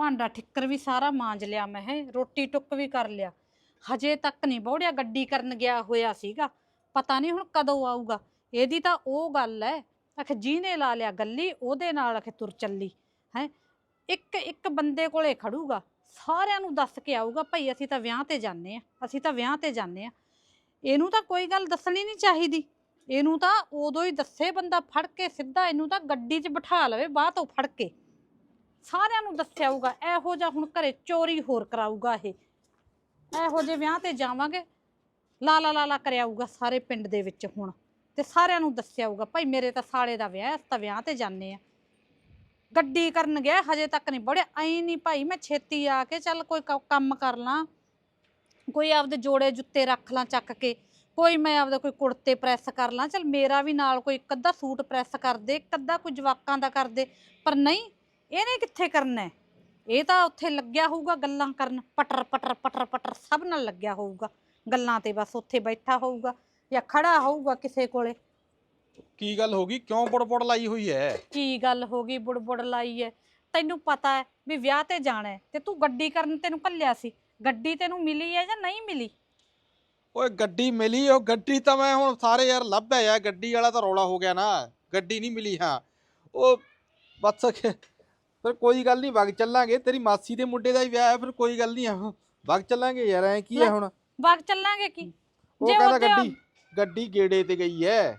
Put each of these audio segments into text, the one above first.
ਭਾਂਡਾ ਠਿੱਕਰ ਵੀ ਸਾਰਾ ਮਾਂਜ ਲਿਆ ਮੈਂ, ਹੈ। ਰੋਟੀ ਟੁੱਕ ਵੀ ਕਰ ਲਿਆ। ਹਜੇ ਤੱਕ ਨਹੀਂ ਬੌੜਿਆ, ਗੱਡੀ ਕਰਨ ਗਿਆ ਹੋਇਆ ਸੀਗਾ। ਪਤਾ ਨਹੀਂ ਹੁਣ ਕਦੋਂ ਆਊਗਾ। ਇਹਦੀ ਤਾਂ ਉਹ ਗੱਲ ਹੈ ਅਖ ਜਿਹਨੇ ਲਾ ਲਿਆ ਗੱਲੀ, ਉਹਦੇ ਨਾਲ ਅਖ ਤੁਰ ਚੱਲੀ, ਹੈ। ਇੱਕ ਇੱਕ ਬੰਦੇ ਕੋਲੇ ਖੜੂਗਾ। ਸਾਰਿਆਂ ਨੂੰ ਦੱਸ ਕੇ ਆਊਗਾ, ਭਈ ਅਸੀਂ ਤਾਂ ਵਿਆਹ ਤੇ ਜਾਂਦੇ ਆ, ਅਸੀਂ ਤਾਂ ਵਿਆਹ ਤੇ ਜਾਂਦੇ ਆ। ਇਹਨੂੰ ਤਾਂ ਕੋਈ ਗੱਲ ਦੱਸਣੀ ਨਹੀਂ ਚਾਹੀਦੀ। ਇਹਨੂੰ ਤਾਂ ਉਦੋਂ ਹੀ ਦੱਸੇ ਬੰਦਾ ਫੜ ਕੇ ਸਿੱਧਾ, ਇਹਨੂੰ ਤਾਂ ਗੱਡੀ 'ਚ ਬਿਠਾ ਲਵੇ, ਬਾਹ ਤੋਂ ਫੜ ਕੇ। ਸਾਰਿਆਂ ਨੂੰ ਦੱਸਿਆ ਹੋਊਗਾ, ਇਹੋ ਜਿਹਾ ਹੁਣ ਘਰੇ ਚੋਰੀ ਹੋਰ ਕਰਾਊਗਾ ਇਹ। ਇਹੋ ਜਿਹੇ ਵਿਆਹ ਤੇ ਜਾਵਾਂਗੇ, ਲਾ ਲਾ ਲਾ ਲਾ ਕਰਿਆਊਗਾ ਸਾਰੇ ਪਿੰਡ ਦੇ ਵਿੱਚ ਹੁਣ। ਤੇ ਸਾਰਿਆਂ ਨੂੰ ਦੱਸਿਆ ਹੋਊਗਾ, ਭਾਈ ਮੇਰੇ ਤਾਂ ਸਾਲੇ ਦਾ ਵਿਆਹ ਅਸੀਂ ਤਾਂ ਵਿਆਹ ਤੇ ਜਾਂਦੇ ਆ ਗੱਡੀ ਕਰਨ ਗਿਆ, ਹਜੇ ਤੱਕ ਨਹੀਂ ਬੜਿਆ ਐਂ ਨਹੀਂ ਭਾਈ, ਮੈਂ ਛੇਤੀ ਆ ਕੇ ਚੱਲ ਕੋਈ ਕੰਮ ਕਰ ਲਾਂ। ਕੋਈ ਆਪਦੇ ਜੋੜੇ ਜੁੱਤੇ ਰੱਖ ਲਾਂ ਚੱਕ ਕੇ, ਕੋਈ ਮੈਂ ਆਪਦਾ ਕੋਈ ਕੁੜਤੇ ਪ੍ਰੈਸ ਕਰ ਲਾਂ, ਚਲ ਮੇਰਾ ਵੀ ਨਾਲ ਕੋਈ ਇੱਕ ਅੱਧਾ ਸੂਟ ਪ੍ਰੈਸ ਕਰ ਦੇ, ਇੱਕ ਅੱਧਾ ਕੋਈ ਜਵਾਕਾਂ ਦਾ ਕਰ ਦੇ, ਪਰ ਨਹੀਂ ਇਹਨੇ ਕਿੱਥੇ ਕਰਨਾ ਹੈ? ਇਹ ਤਾਂ ਉੱਥੇ ਲੱਗਿਆ ਹੋਊਗਾ ਗੱਲਾਂ ਕਰਨ ਪਟਰ ਪਟਰ ਪਟਰ ਪਟਰ ਸਭ ਨਾਲ ਲੱਗਿਆ ਹੋਊਗਾ। ਗੱਲਾਂ ਤੇ ਬਸ ਉੱਥੇ ਬੈਠਾ ਹੋਊਗਾ ਜਾਂ ਖੜਾ ਹੋਊਗਾ ਕਿਸੇ ਕੋਲੇ। ਕੀ ਗੱਲ ਹੋ ਗਈ? ਕਿਉਂ ਪੜਪੜ ਲਾਈ ਹੋਈ ਐ? ਕੀ ਗੱਲ ਹੋ ਗਈ? ਬੁੜਬੁੜ ਲਾਈ ਐ। ਤੈਨੂੰ ਪਤਾ ਹੈ ਵੀ ਵਿਆਹ ਤੇ ਜਾਣਾ ਹੈ ਤੇ ਤੂੰ ਗੱਡੀ ਕਰਨ ਤੈਨੂੰ ਕੱਲਿਆ ਸੀ। ਗੱਡੀ ਤੈਨੂੰ ਮਿਲੀ ਹੈ ਜਾਂ ਨਹੀਂ ਮਿਲੀ? ਓਏ ਗੱਡੀ ਮਿਲੀ ਉਹ ਗੱਡੀ ਤਾਂ ਮੈਂ ਹੁਣ ਸਾਰੇ ਯਾਰ ਲੱਭਿਆ ਯਾਰ ਗੱਡੀ ਵਾਲਾ ਤਾਂ ਰੌਲਾ ਹੋ ਗਿਆ ਨਾ। ਗੱਡੀ ਨਹੀਂ ਮਿਲੀ ਹਾਂ। ਉਹ ਬਸ ਕਿ- ਫਿਰ ਕੋਈ ਗੱਲ ਨਹੀਂ ਵਗ ਚੱਲਾਂਗੇ। ਤੇਰੀ ਮਾਸੀ ਦੇ ਮੁੰਡੇ ਦਾ ਹੀ ਵਿਆਹ ਹੈ ਫਿਰ ਕੋਈ ਗੱਲ ਨਹੀਂ। ਆ ਵਗ ਚੱਲਾਂਗੇ ਯਾਰ ਐ ਕੀ ਹੈ ਹੁਣ? ਬਾਗ ਚੱਲਾਂਗੇ ਕੀ? ਉਹ ਜੇ ਕਹਿੰਦਾ ਗੱਡੀ ਗੱਡੀ ਗੇੜੇ ਤੇ ਗਈ ਐ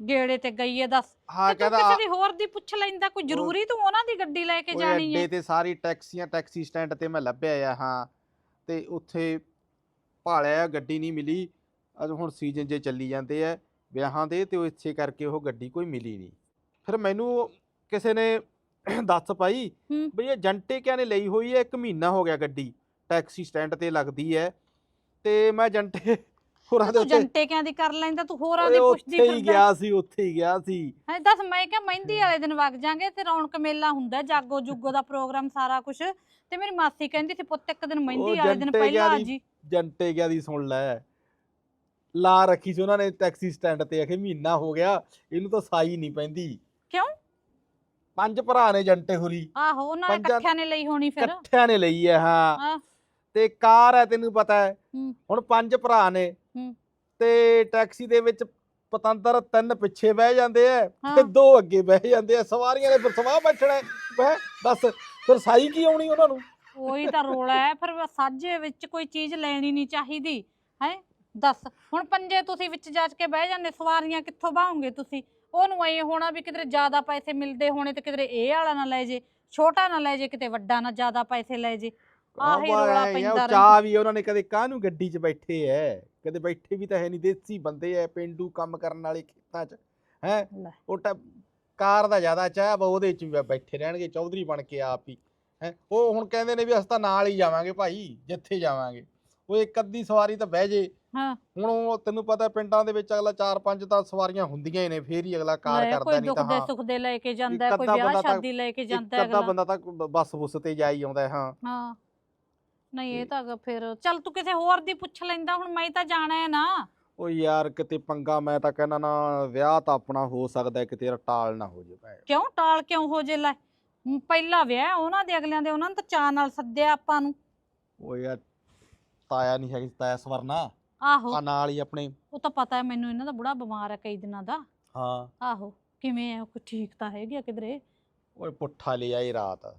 ਗੇੜੇ ਤੇ ਗਈ ਐ ਦੱਸ। ਹਾਂ ਤੇ ਤੂੰ ਕਹਿੰਦਾ ਕਿਸੇ ਦੀ ਹੋਰ ਦੀ ਪੁੱਛ ਲੈਂਦਾ ਕੋਈ ਜ਼ਰੂਰੀ ਤੂੰ ਉਹਨਾਂ ਦੀ ਗੱਡੀ ਲੈ ਕੇ ਜਾਣੀ ਅੱਡੇ ਹੈ? ਤੇ ਸਾਰੀ ਟੈਕਸੀਆਂ ਟੈਕਸੀ ਸਟੈਂਡ ਤੇ ਮੈਂ ਲੱਭਿਆ ਆ ਹਾਂ। ਤੇ ਉੱਥੇ ਭਾਲਿਆ ਗੱਡੀ ਨਹੀਂ ਮਿਲੀ। ਅੱਜ ਹੁਣ ਸੀਜ਼ਨ ਜੇ ਚੱਲੀ ਜਾਂਦੇ ਆ ਵਿਆਹਾਂ ਦੇ ਤੇ ਉਹ ਇੱਥੇ ਕਰਕੇ ਉਹ ਗੱਡੀ ਕੋਈ ਮਿਲੀ ਨਹੀਂ। ਫਿਰ ਮੈਨੂੰ ਕਿਸੇ ਨੇ ਦੱਸ ਪਾਈ ਹੂੰ। ਬਈ ਇਹ ਜੰਟੇ ਕਿਆ ਨੇ ਲਈ ਹੋਈ ਹੈ? ਇੱਕ ਮਹੀਨਾ ਹੋ ਗਿਆ ਗੱਡੀ। ਟੈਕਸੀ ਸਟੈਂਡ ਤੇ ਲੱਗਦੀ ਹੈ। ਤੇ ਮੈਂ ਜੰਟੇ ਹੋਰਾਂ ਦੇ ਤੂੰ ਉੱਤੇ ਜੰਟੇ ਕਿਆਂ ਦੀ ਕਰ ਲੈਂਦਾ? ਤੂੰ ਹੋਰਾਂ ਓਏ ਦੀ ਪੁੱਛਦੀ ਉੱਥੇ ਹੀ ਫਿਰਦਾ। ਗਿਆ ਸੀ ਉੱਥੇ ਹੀ ਗਿਆ ਸੀ। ਹੈ ਦੱਸ ਮੈਂ ਕਿਹਾ ਮਹਿੰਦੀ ਵਾਲੇ ਦਿਨ ਵਗ ਜਾਾਂਗੇ ਤੇ ਰੌਣਕ ਮੇਲਾ ਹੁੰਦਾ ਜਾਗੋ ਜੁਗੋ ਦਾ ਪ੍ਰੋਗਰਾਮ ਸਾਰਾ ਕੁਝ ਤੇ ਮੇਰੀ ਮਾਸੀ ਕਹਿੰਦੀ ਸੀ ਪੁੱਤ ਇੱਕ ਦਿਨ ਮਹਿੰਦੀ ਵਾਲੇ ਦਿਨ ਜੰਟੇ ਪਹਿਲਾਂ ਆ ਕਿਆਂ ਦੀ- ਜੀ। ਜੰਟੇ ਗਿਆ ਦੀ ਸੁਣ ਲੈ। ਲਾ ਰੱਖੀ ਸੀ ਉਹਨਾਂ ਨੇ ਟੈਕਸੀ ਸਟੈਂਡ ਤੇ। ਆਖੇ ਮਹੀਨਾ ਹੋ ਗਿਆ ਇਹਨੂੰ ਤਾਂ ਸਾਈ ਨਹੀਂ ਪੈਂਦੀ। ਕਿਉਂ? ਪੰਜ ਭਰਾ ਨੇ ਜੰਟੇ ਹੋਰੀ ਆਹੋ ਉਹਨਾਂ ਨੇ ਪੰਜਾਂ- ਇਕੱਠਿਆਂ ਨੇ ਲਈ ਹੋਣੀ ਫਿਰ। ਇਕੱਠਿਆਂ ਨੇ ਲਈ ਹੈ ਹਾਂ। ਹਾਂ। ਤੇ ਕਾਰ ਹੈ ਤੈਨੂੰ ਪਤਾ ਹੈ ਹੂੰ। ਹੁਣ ਪੰਜ ਭਰਾ ਨੇ। ਹੂੰ। ਤੇ ਟੈਕਸੀ ਦੇ ਵਿੱਚ ਪਤੰਦਰ ਤਿੰਨ ਪਿੱਛੇ ਬਹਿ ਜਾਂਦੇ ਐ ਤੇ ਹਾਂ। ਦੋ ਅੱਗੇ ਬਹਿ ਜਾਂਦੇ ਆ ਸਵਾਰੀਆਂ ਨੇ ਫਿਰ ਸਵਾਹ ਬੈਠਣਾ ਹੈ। ਦੱਸ ਫਿਰ ਸਾਈ ਕੀ ਆਉਣੀ ਉਹਨਾਂ ਨੂੰ? ਉਹੀ ਤਾਂ ਰੋਲਾ ਹੈ ਫਿਰ ਸਾਝੇ ਵਿੱਚ ਕੋਈ ਚੀਜ਼ ਲੈਣੀ ਨਹੀਂ ਚਾਹੀਦੀ ਹੈ? ਦੱਸ ਹੁਣ ਪੰਜੇ ਤੁਸੀਂ ਵਿੱਚ ਜਾਚ ਕੇ ਬਹਿ ਜਾਂਦੇ ਸਵਾਰੀਆਂ ਕਿੱਥੋਂ ਬਾਹੋਗੇ ਤੁਸੀਂ? ਉਹਨੂੰ ਐ ਹੋਣਾ ਵੀ ਕਿਤੇ ਜ਼ਿਆਦਾ ਪੈਸੇ ਮਿਲਦੇ ਹੋਣੇ ਤੇ ਕਿਤੇ ਇਹ ਵਾਲਾ ਨਾ ਲੈ ਜੇ ਛੋਟਾ ਨਾ ਲੈ ਜੇ ਕਿਤੇ ਵੱਡਾ ਨਾ ਜ਼ਿਆਦਾ ਪੈਸੇ ਲੈ ਜੇ। ਆਹੀ ਰੌਲਾ ਪੈਂਦਾ ਚਾਹ ਵੀ ਉਹਨਾਂ ਨੇ ਕਦੇ ਕਾਹਨੂੰ ਗੱਡੀ 'ਚ ਬੈਠੇ ਐ? ਕਦੇ ਬੈਠੇ ਵੀ ਤਾਂ ਹੈ ਨਹੀਂ ਦੇਸੀ ਬੰਦੇ ਐ ਪਿੰਡੂ ਕੰਮ ਕਰਨ ਵਾਲੇ ਖੇਤਾਂ 'ਚ। ਹੈ। ਉਹ ਤਾਂ ਕਾਰ ਦਾ ਜ਼ਿਆਦਾ ਚਾਹ ਬਾ ਉਹਦੇ 'ਚ ਵੀ ਬੈਠੇ ਰਹਿਣਗੇ ਚੌਧਰੀ ਬਣ ਕੇ ਆਪ ਹੀ। ਹੈ? ਉਹ ਹੁਣ ਕਹਿੰਦੇ ਨੇ ਵੀ ਅਸੀਂ ਤਾਂ ਨਾਲ ਹੀ ਜਾਵਾਂਗੇ ਭਾਈ ਜਿੱਥੇ ਜਾਵਾਂਗੇ। ਉਹ ਇੱਕ ਅੱਧੀ ਸਵਾਰੀ ਤਾਂ ਬਹਿ ਜੇ। ਹਾਂ। ਹੁਣ ਉਹ ਤੈਨੂੰ ਪਤਾ ਪਿੰਡਾਂ ਦੇ ਵਿੱਚ ਅਗਲਾ 4-5 ਤਾਂ ਸਵਾਰੀਆਂ ਹੁੰਦੀਆਂ ਹੀ ਨੇ ਫੇਰ ਹੀ ਅਗਲਾ ਕਾਰ ਕਰਦਾ ਕੋਈ ਨਹੀਂ ਦੁੱਖ ਤਾਂ ਦੇ ਹਾਂ ਸੁੱਖ ਦੇ ਲੈ ਕੇ ਜਾਂਦਾ ਕੋਈ ਵਿਆਹ ਸ਼ਾਦੀ ਲੈ ਕੇ ਜਾਂਦਾ ਅਗਲਾ। ਬੰਦਾ ਤਾਂ ਬੱਸ ਬੁੱਸ ਤੇ ਜਾ ਹੀ ਆਉਂਦਾ ਹੈ, ਹਾਂ। ਨਹੀਂ ਇਹ ਤੇ- ਫਿਰ ਚੱਲ ਤੂੰ ਕਿਸੇ ਹੋਰ ਦੀ ਪੁੱਛ ਲੈਂਦਾ ਹੁਣ ਮੈਂ ਤਾਂ ਜਾਣਾ ਹੈ ਨਾ। ਉਹ ਯਾਰ ਕਿਤੇ ਪੰਗਾ ਮੈਂ ਤਾਂ ਕਹਿੰਦਾ ਨਾ ਵਿਆਹ ਤਾਂ ਆਪਣਾ ਹੋ ਸਕਦਾ ਹੈ, ਕਿਤੇ ਟਾਲ ਨਾ ਹੋ ਜੇ ਭੈਣ। ਕਿਉਂ? ਟਾਲ ਕਿਉਂ ਹੋ ਜੇ ਲੈ? ਪਹਿਲਾ ਵਿਆਹ ਉਹਨਾਂ ਦੇ ਅਗਲਿਆਂ ਦੇ ਉਹਨਾਂ ਨੂੰ ਤਾਂ ਚਾਅ ਨਾਲ ਸੱਦਿਆ ਆਪਾਂ ਨੂੰ। ਉਹ ਯਾਰ ਤਾਇਆ ਨਹੀਂ ਹੈਗੀ ਤਾਇਆ ਸਵਰਨਾ। ਆਹੋ। ਆ ਨਾਲ ਹੀ ਆਪਣੇ। ਉਹ ਤਾਂ ਪਤਾ ਹੈ ਮੈਨੂੰ ਇਹਨਾਂ ਦਾ ਬੁੜਾ ਬਿਮਾਰ ਹੈ ਕਈ ਦਿਨਾਂ ਦਾ। ਹਾਂ। ਆਹੋ ਕਿਵੇਂ ਹੈ ਕੋਈ ਠੀਕ ਤਾਂ ਹੈਗਾ ਕਿਧਰੇ? ਓਏ ਪੁੱਠਾ ਲੈ ਆਈ ਰਾਤ। ਹੁਣ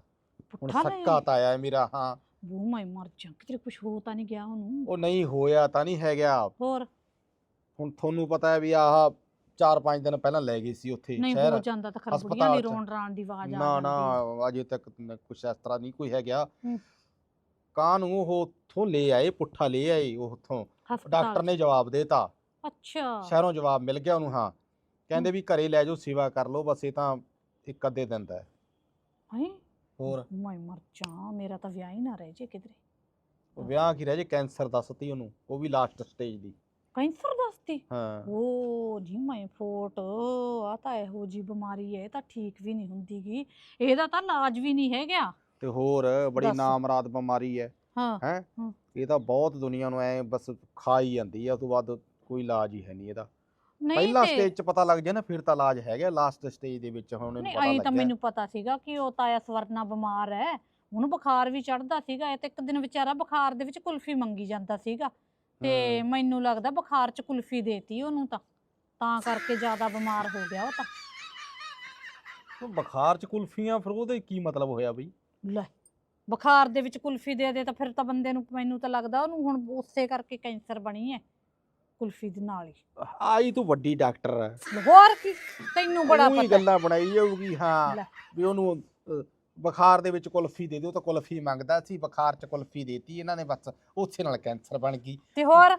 ਪੁੱਠਾ ਲੈ ਸੱਕਾ ਤਾਇਆ ਹੈ ਮੇਰਾ ਹਾਂ। ਬੂ ਮੈਂ ਮਰ ਜਾ ਕਿਧਰੇ ਕੁਝ ਹੋ ਤਾਂ ਨਹੀਂ ਗਿਆ ਉਹਨੂੰ। ਉਹ ਨਹੀਂ ਹੋਇਆ ਤਾਂ ਨਹੀਂ ਹੈਗਾ। ਹੋਰ? ਹੁਣ ਤੁਹਾਨੂੰ ਪਤਾ ਹੈ ਵੀ ਆਹ 4-5 ਦਿਨ ਪਹਿਲਾਂ ਲੈ ਗਈ ਸੀ ਉੱਥੇ ਨਹੀਂ ਹੋ ਜਾਂਦਾ ਤਾਂ ਖਰ ਬੁੜੀਆਂ ਹਸਪਤਾਲ ਦੀ ਚ। ਰੋਣ ਰਾਣ ਦੀ ਆਵਾਜ਼ ਆ ਨਾ ਨਾ ਜਾਂਦੀ। ਹੈ। ਅਜੇ ਤੱਕ ਕੁਝ ਇਸ ਤਰ੍ਹਾਂ ਨਹੀਂ ਕੋਈ ਹੈਗਾ। ਹੂੰ। ਕਾਂ ਨੂੰ ਉਹ ਉੱਥੋਂ ਲੈ ਆਏ ਪੁੱਠਾ ਲੈ ਆਏ ਉਹ ਉੱਥੋਂ। ਹਸਪਤਾਲ ਡਾਕਟਰ ਨੇ ਜਵਾਬ ਦੇਤਾ ਅੱਛਾ। ਸ਼ਹਿਰੋਂ ਜਵਾਬ ਮਿਲ ਗਿਆ ਉਹਨੂੰ ਹਾਂ। ਕਹਿੰਦੇ ਵੀ ਘਰੇ ਲੈ ਜਾਓ ਸੇਵਾ ਕਰ ਲਓ ਬਸ ਇਹ ਤਾਂ ਇੱਕ ਅੱਧੇ ਦਿਨ ਦਾ ਹੈ। ਹੈ ਹੋਰ? ਮੈਂ ਮਰ ਜਾ ਮੇਰਾ ਤਾਂ ਵਿਆਹ ਹੀ ਨਾ ਰਹਿ ਜੇ ਕਿਧਰੇ। ਉਹ ਵਿਆਹ ਕੀ ਰਹਿ ਜੇ? ਕੈਂਸਰ ਦੱਸਤੀ ਉਹਨੂੰ ਉਹ ਵੀ ਲਾਸਟ ਸਟੇਜ ਦੀ। ਕੈਂਸਰ ਦੱਸਤੀ ਹਾਂ। ਓ ਜੀ ਮੈਂ ਫੋਟ ਆ ਤਾਂ ਇਹੋ ਜੀ ਬਿਮਾਰੀ ਹੈ ਇਹ ਤਾਂ ਠੀਕ ਵੀ ਨਹੀਂ ਹੁੰਦੀਗੀ। ਇਹਦਾ ਤਾਂ ਇਲਾਜ ਵੀ ਨਹੀਂ ਹੈਗਾ। ਤੇ ਹੋਰ ਬੜੀ ਦੱਸ। ਨਾਮਰਾਦ ਬਿਮਾਰੀ ਹੈ। ਹਾਂ। ਇਹ ਤਾਂ ਬਹੁਤ ਦੁਨੀਆ ਨੂੰ ਐ ਬਸ ਖਾ ਹੀ ਜਾਂਦੀ ਆ ਉਸ ਤੋਂ ਬਾਅਦ ਕੋਈ ਇਲਾਜ ਹੀ ਹੈ ਨਹੀਂ ਇਹਦਾ। ਨਹੀਂ ਪਹਿਲਾ ਤੇ ਸਟੇਜ 'ਚ ਪਤਾ ਲੱਗ ਜਾਏ ਨਾ ਫਿਰ ਤਾਂ ਇਲਾਜ ਹੈਗਾ ਲਾਸਟ ਸਟੇਜ ਦੇ ਵਿੱਚ ਹੁਣ ਇਹਨੂੰ ਨਹੀਂ ਪਤਾ ਐਂ ਤਾਂ ਲੱਗਿਆ। ਮੈਨੂੰ ਪਤਾ ਸੀਗਾ ਕਿ ਉਹ ਤਾਇਆ ਸਵਰਨਾ ਬਿਮਾਰ ਹੈ ਉਹਨੂੰ ਬੁਖਾਰ ਵੀ ਚੜਦਾ ਸੀਗਾ ਇਹ ਤੇ ਇੱਕ ਦਿਨ ਵਿਚਾਰਾ ਬੁਖਾਰ ਦੇ ਵਿੱਚ ਕੁਲਫੀ ਮੰਗੀ ਜਾਂਦਾ ਸੀਗਾ। ਤੇ। ਮੈਨੂੰ ਲੱਗਦਾ ਬੁਖਾਰ 'ਚ ਕੁਲਫੀ ਦੇਤੀ ਉਹਨੂੰ ਤਾਂ ਤਾਂ ਕਰਕੇ ਜ਼ਿਆਦਾ ਬਿਮਾਰ ਹੋ ਗਿਆ ਉਹ ਤਾਂ। ਉਹ ਬੁਖਾਰ ਚ ਕੁਲਫੀਆਂ ਫਿਰ ਉਹਦੇ ਕੀ ਮਤਲਬ ਹੋਇਆ ਬਈ? ਲੈ ਬੁਖਾਰ ਦੇ ਵਿੱਚ ਕੁਲਫੀ ਦੇ ਦੇ ਤਾਂ ਫਿਰ ਤਾਂ ਬੰਦੇ ਨੂੰ ਮੈਨੂੰ ਤਾਂ ਲੱਗਦਾ ਉਹਨੂੰ ਹੁਣ ਉਸੇ ਕਰਕੇ ਕੈਂਸਰ ਬਣੀ ਹੈ ਕੁਲਫੀ ਦੇ ਨਾਲ ਹੀ ਆਈ ਤੂੰ ਵੱਡੀ ਡਾਕਟਰ ਹੈ ਹੋਰ ਕੀ ਤੈਨੂੰ ਬੜਾ ਉਹੀ ਪਤਾ ਹੈ। ਗੱਲਾਂ ਬਣਾਈ ਜਾਊਗੀ ਹਾਂ। ਵੀ ਉਹਨੂੰ ਬੁਖਾਰ ਦੇ ਵਿੱਚ ਕੁਲਫੀ ਦੇ ਦਿਓ ਤਾਂ ਕੁਲਫੀ ਮੰਗਦਾ ਸੀ ਬੁਖਾਰ ਚ ਕੁਲਫੀ ਦੇਤੀ ਇਹਨਾਂ ਨੇ ਬਸ ਉਸੇ ਨਾਲ ਕੈਂਸਰ ਬਣ ਗਈ ਤੇ ਹੋਰ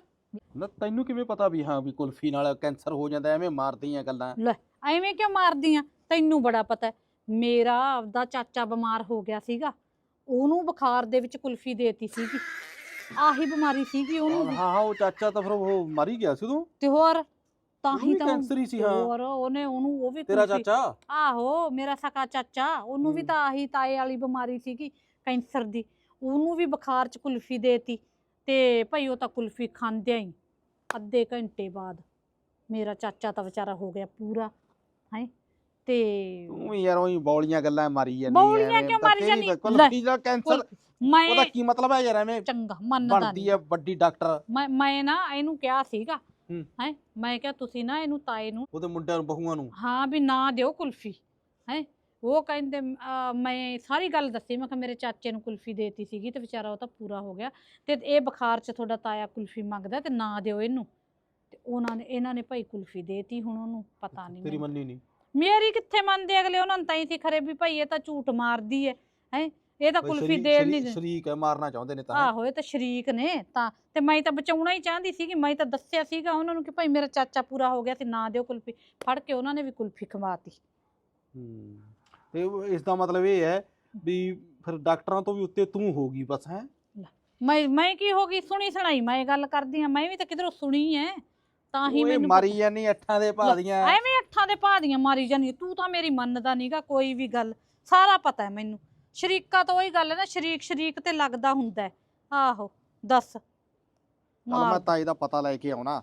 ਨਾ ਤੈਨੂੰ ਕਿਵੇਂ ਪਤਾ ਵੀ ਹਾਂ ਵੀ ਕੁਲਫੀ ਨਾਲ ਕੈਂਸਰ ਹੋ ਜਾਂਦਾ ਐਵੇਂ ਮਾਰਦੀਆਂ ਗੱਲਾਂ ਐਵੇਂ ਕਿਉਂ ਮਾਰਦੀਆਂ ਤੈਨੂੰ ਬੜਾ ਪਤਾ ਹੈ। ਮੇਰਾ ਆਪਦਾ ਚਾਚਾ ਬਿਮਾਰ ਹੋ ਗਿਆ ਸੀਗਾ ਉਹਨੂੰ ਬੁਖਾਰ ਦੇ ਵਿੱਚ ਕੁਲਫੀ ਦੇਤੀ ਸੀਗੀ। ਆਹੀ ਬਿਮਾਰੀ ਸੀਗੀ ਉਹਨੂੰ ਵੀ। ਹਾਂ ਹਾਂ ਉਹ ਚਾਚਾ ਤਾਂ ਫਿਰ ਉਹ ਮਰ ਹੀ ਗਿਆ ਸੀ ਉਦੋਂ। ਤੇ ਹੋਰ ਤਾਂ ਉਹਨੂੰ ਹੀ ਵੀ ਤਾਂ ਕੈਂਸਰ ਹੀ ਸੀ ਹਾਂ। ਹੋਰ ਉਹਨੇ ਉਹਨੂੰ ਉਹ ਵੀ ਤੇਰਾ ਕੁਲਫੀ- ਚਾਚਾ? ਆਹੋ ਮੇਰਾ ਸਕਾ ਚਾਚਾ ਉਹਨੂੰ ਵੀ। ਤਾਂ ਆਹੀ ਤਾਏ ਵਾਲੀ ਬਿਮਾਰੀ ਸੀਗੀ ਕੈਂਸਰ ਦੀ। ਉਹਨੂੰ ਵੀ ਬੁਖਾਰ ਚ ਕੁਲਫੀ ਦੇਤੀ ਤੇ ਭਾਈ ਉਹ ਤਾਂ ਕੁਲਫੀ ਖਾਂਦਿਆਂ ਹੀ ਅੱਧੇ ਘੰਟੇ ਬਾਅਦ। ਮੇਰਾ ਚਾਚਾ ਤਾਂ ਵਿਚਾਰਾ ਹੋ ਗਿਆ ਪੂਰਾ ਹੈ। ਤੇ ਤੂੰ ਵੀ ਯਾਰ ਉਹੀ ਬੌਲੀਆਂ ਗੱਲਾਂ ਮਾਰੀ ਜਾਂਦੀ ਬੌਲੀਆਂ ਕਿਉਂ ਮਾਰੀ ਜਾਂਦੀ? ਲੈ। ਕੁਲਫੀ ਦਾ ਕੈਂਸਰ ਕੁਲ- ਮੈਂ ਉਹਦਾ ਕੀ ਮਤਲਬ ਹੈ ਯਾਰ ਐਵੇਂ ਚੰਗਾ ਮੰਨਦਾ ਬਣਦੀ ਨਹੀਂ। ਹੈ ਵੱਡੀ ਡਾਕਟਰ। ਮੈਂ ਮੈਂ ਨਾ ਇਹਨੂੰ ਕਿਹਾ ਸੀਗਾ ਹੂੰ। ਹੈ ਮੈਂ ਕਿਹਾ ਤੁਸੀਂ ਨਾ ਇਹਨੂੰ ਤਾਏ ਨੂੰ ਉਹਦੇ ਮੁੰਡਿਆਂ ਨੂੰ ਬਹੂਆਂ ਨੂੰ। ਹਾਂ ਵੀ ਨਾ ਦਿਓ ਕੁਲਫੀ ਹੈ। ਉਹ ਕਹਿੰਦੇ ਅਹ, ਮੈਂ ਸਾਰੀ ਗੱਲ ਦੱਸੀ ਮੈਂ ਕਿਹਾ ਮੇਰੇ ਚਾਚੇ ਨੂੰ ਕੁਲਫੀ ਦੇਤੀ ਸੀਗੀ ਤੇ ਵਿਚਾਰਾ ਉਹ ਤਾਂ ਪੂਰਾ ਹੋ ਗਿਆ। ਤੇ ਇਹ ਬੁਖਾਰ 'ਚ ਤੁਹਾਡਾ ਤਾਇਆ ਕੁਲਫੀ ਮੰਗਦਾ ਤੇ ਨਾ ਦਿਓ ਇਹਨੂੰ। ਤੇ ਉਹਨਾਂ ਨੇ ਇਹਨਾਂ ਨੇ ਭਾਈ ਕੁਲਫੀ ਦੇਤੀ ਹੁਣ ਉਹਨੂੰ ਪਤਾ ਨਹੀਂ ਤੇਰੀ ਮੰਨੀ। ਨਹੀਂ ਮੇਰੀ ਕਿੱਥੇ ਮੰਨਦੇ ਅਗਲੇ? ਉਹਨਾਂ ਨੂੰ ਤਾਂ ਹੀ ਸੀ ਖਰੇ ਵੀ ਭਾਈ ਇਹ ਤਾਂ ਝੂਠ ਮਾਰਦੀ ਹੈ ਹੈ? ਇਹ ਤਾਂ ਕੁਲਫੀ ਦੇਣ ਨਹੀਂ ਦਿੰਦੀ। ਸ਼ਰੀਕ ਹੈ ਮਾਰਨਾ ਚਾਹੁੰਦੇ ਨੇ ਤਾਂ ਆਹੋ ਇਹ ਤਾਂ ਸ਼ਰੀਕ ਨੇ ਤਾਂ ਤੇ ਮੈਂ ਤਾਂ ਬਚਾਉਣਾ ਹੀ ਚਾਹੁੰਦੀ ਸੀਗੀ ਮੈਂ ਤਾਂ ਦੱਸਿਆ ਸੀਗਾ ਉਹਨਾਂ ਨੂੰ ਕਿ ਭਾਈ ਮੇਰਾ ਚਾਚਾ ਪੂਰਾ ਹੋ ਗਿਆ ਤੇ ਨਾ ਦਿਓ ਕੁਲਫੀ। ਫੜ ਕੇ ਉਹਨਾਂ ਨੇ ਵੀ ਕੁਲਫੀ ਖਵਾਤੀ। ਹੂੰ। ਤੇ ਇਸ ਦਾ ਮਤਲਬ ਇਹ ਹੈ ਵੀ ਫਿਰ ਡਾਕਟਰਾਂ ਤੋਂ ਵੀ ਉੱਤੇ ਤੂੰ ਹੋਗੀ ਬਸ ਹੈ? ਮੈਂ ਮੈਂ ਕੀ ਹੋ ਗਈ? ਸੁਣੀ ਸੁਣਾਈ ਮੈਂ ਗੱਲ ਕਰਦੀ ਆ ਮੈਂ ਵੀ ਤਾਂ ਕਿਧਰੋਂ ਸੁਣੀ ਐ। ਤਾਂ ਹੀ ਮੈਨੂੰ ਮਾਰੀ ਜਾਨੀ ਅੱਠਾਂ ਦੇ ਭਾਦੀਆਂ ਐਵੇਂ ਅੱਠਾਂ ਦੇ ਭਾਦੀਆਂ ਮਾਰੀ ਜਾਨੀ ਤੂੰ ਤਾਂ ਮੇਰੀ ਮੰਨਦਾ ਨਹੀਂਗਾ ਕੋਈ ਵੀ ਗੱਲ। ਸਾਰਾ ਪਤਾ ਹੈ ਮੈਨੂੰ। ਸ਼ਰੀਕਾ ਤਾਂ ਉਹੀ ਗੱਲ ਹੈ ਨਾ ਸ਼ਰੀਕ ਸ਼ਰੀਕ ਤੇ ਲੱਗਦਾ ਹੁੰਦਾ ਹੈ। ਆਹੋ ਦੱਸ। ਚੱਲ ਮੈਂ ਮਾਰ। ਤਾਂ ਇਹਦਾ ਪਤਾ ਲੈ ਕੇ ਆਉਣਾ।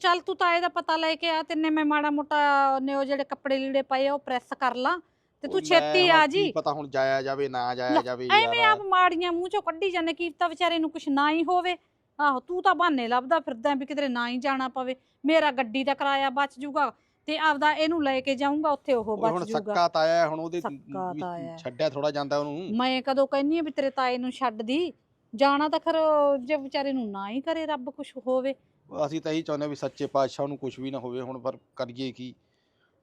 ਚੱਲ ਤੂੰ ਤਾਂ ਇਹਦਾ ਪਤਾ ਲੈ ਕੇ ਆ ਤੈਨੇ ਮੈਂ ਮਾੜਾ ਮੋਟਾ ਨੇ ਉਹ ਜਿਹੜੇ ਕੱਪੜੇ ਲੀੜੇ ਪਏ ਆ ਉਹ ਪ੍ਰੈਸ ਕਰ ਲਾਂ। ਤੇ ਤੂੰ ਛੇਤੀ ਆ ਜੀ। ਪਤਾ ਹੁਣ ਜਾਇਆ ਜਾਵੇ ਨਾ ਜਾਇਆ ਜਾਵੇ ਐਵੇਂ ਆਪ ਮਾੜੀਆਂ ਮੂੰਹ ਚੋਂ ਕੱਢੀ ਜਾਂਦੇ ਕੀ ਤਾਂ ਵਿਚਾਰੇ ਨੂੰ ਕੁਛ ਨਾ ਹੀ ਹੋਵੇ। ਆਹੋ ਤੂੰ ਤਾਂ ਬਹਾਨੇ ਲੱਭਦਾ ਫਿਰਦਾ ਵੀ ਕਿਧਰੇ ਨਾ ਹੀ ਜਾਣਾ ਪਵੇ। ਮੇਰਾ ਗੱਡੀ ਦਾ ਕਿਰਾਇਆ ਬਚ ਜੂਗਾ ਤੇ ਆਪਦਾ ਇਹਨੂੰ ਲੈ ਕੇ ਜਾਊਂਗਾ ਉੱਥੇ ਉਹ ਹੁਣ ਬਚ ਜੂਗਾ। ਸੱਕਾ ਤਾਇਆ ਹੁਣ ਉਹਦੇ ਸੱਕਾ ਵੀ ਤਾਇਆ। ਛੱਡਿਆ ਥੋੜਾ ਜਾਂਦਾ ਉਹਨੂੰ। ਮੈਂ ਕਦੋਂ ਕਹਿੰਨੀ ਆ ਵੀ ਤੇਰੇ ਤਾਏ ਨੂੰ ਛੱਡ ਦੀ। ਜਾਣਾ ਤਾਂ ਖਰ ਜੇ ਵਿਚਾਰੇ ਨੂੰ ਨਾ ਹੀ ਕਰੇ ਰੱਬ ਕੁਛ ਹੋਵੇ। ਅਸੀਂ ਤਾਂ ਇਹੀ ਚਾਹੁੰਦੇ ਹਾਂ ਵੀ ਸੱਚੇ ਪਾਤਸ਼ਾਹ ਨੂੰ ਕੁਝ ਵੀ ਨਾ ਹੋਵੇ ਹੁਣ ਪਰ ਕਰੀਏ ਕੀ?